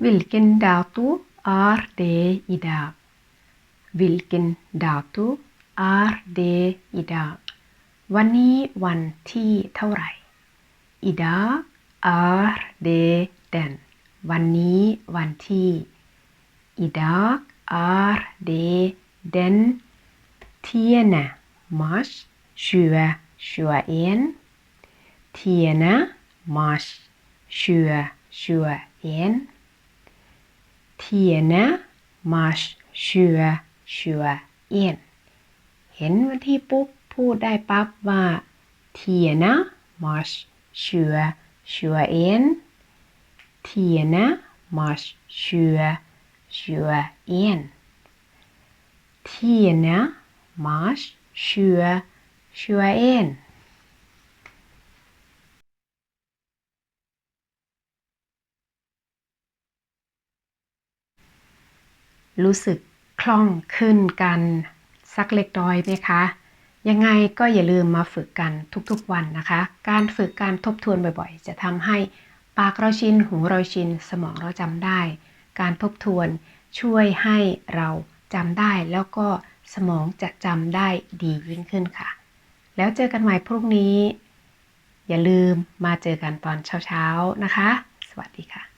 Vilken dato är det idag? Vilken dato är det idag? วันนี้วันที่เท่าไหร่ idag är det den วันนี้วันที่ idag är det den tiende mars 2021 tiende mars 2021 tiende mars 2021เห็นวันที่ปุ๊บ พูดได้ปั๊บว่า tiende mars 2021 tiende mars 2021 tiende mars 2021 รู้สึกคล่องขึ้นกันสักเล็กน้อยไหมคะ ยังไงก็อย่าลืมมาฝึกกันทุกๆวันนะคะ การฝึกการทบทวนบ่อยๆ จะทำให้ปากเราชิน หูเราชิน สมองเราจำได้ การทบทวนช่วยให้เราจำได้แล้วก็สมองจะจำได้ดียิ่งขึ้นค่ะ แล้วเจอกันใหม่พรุ่งนี้ อย่าลืมมาเจอกันตอนเช้าๆนะคะ สวัสดีค่ะ